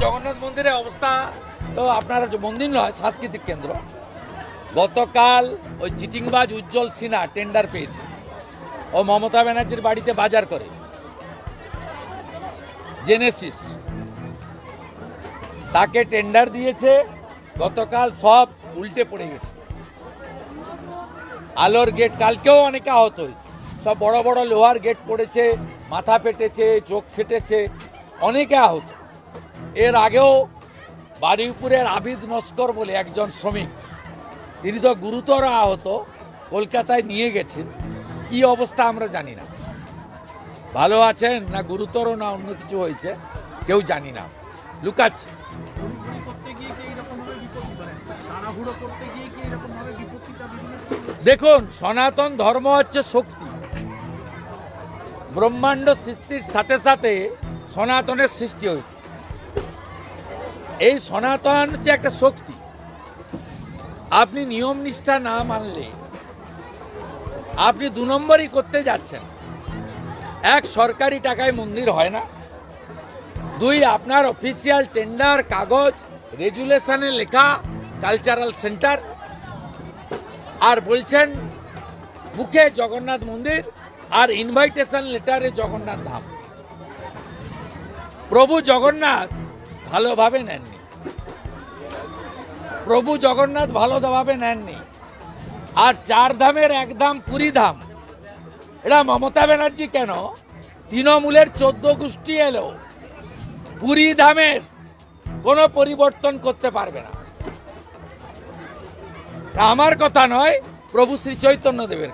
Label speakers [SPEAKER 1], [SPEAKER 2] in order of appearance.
[SPEAKER 1] জগন্নাথ মন্দিরের অবস্থা তো আপনার মন্দির নয়, সাংস্কৃতিক কেন্দ্র। গতকাল ওই চিটিংবাজ উজ্জ্বল সিনহা টেন্ডার পেয়েছে। ও মমতা ব্যানার্জির বাড়িতে বাজার করে। জেনেসিস তাকে টেন্ডার দিয়েছে, গতকাল সব উল্টে পড়ে গেছে। আলোর গেট কালকেও অনেকে আহত হয়েছে। সব বড় বড় লোহার গেট পড়েছে, মাথা ফেটেছে চোখ ফেটেছে, অনেকে আহত। এর আগেও বারুইপুরের আবিদ নস্কর বলে একজন শ্রমিক তিনি তো গুরুতর আহত কলকাতায় নিয়ে গেছেন কি অবস্থা আমরা জানি না। ভালো আছেন না গুরুতর না অন্য কিছু হয়েছে কেউ জানি না।
[SPEAKER 2] সময়
[SPEAKER 1] দেখুন সনাতন ধর্ম হচ্ছে শক্তি। ব্রহ্মাণ্ড সৃষ্টির সাথে সাথে সনাতনের সৃষ্টি হয়েছে। এই সনাতন হচ্ছে একটা শক্তি। আপনি নিয়ম নিষ্ঠা না মানলে আপনি দু নম্বরই করতে যাচ্ছেন। এক সরকারি টাকায় মন্দির হয় না। দুই, আপনার অফিসিয়াল টেন্ডার কাগজ রেজুলেশনে লেখা কালচারাল সেন্টার আর বলছেন, বুকে জগন্নাথ মন্দির আর ইনভাইটেশন লেটারে জগন্নাথ ধাম। প্রভু জগন্নাথ ভালোভাবে নেননি। প্রভু জগন্নাথ ভালোভাবে নেননি। আর চার ধামের এক ধাম পুরী ধাম। এটা মমতা ব্যানার্জি কেন? তৃণমূলের চোদ্দ গোষ্ঠী এলো। পুরী ধামের কোনো পরিবর্তন করতে পারবে না। আমার কথা নয়, প্রভু শ্রী চৈতন্য দেবের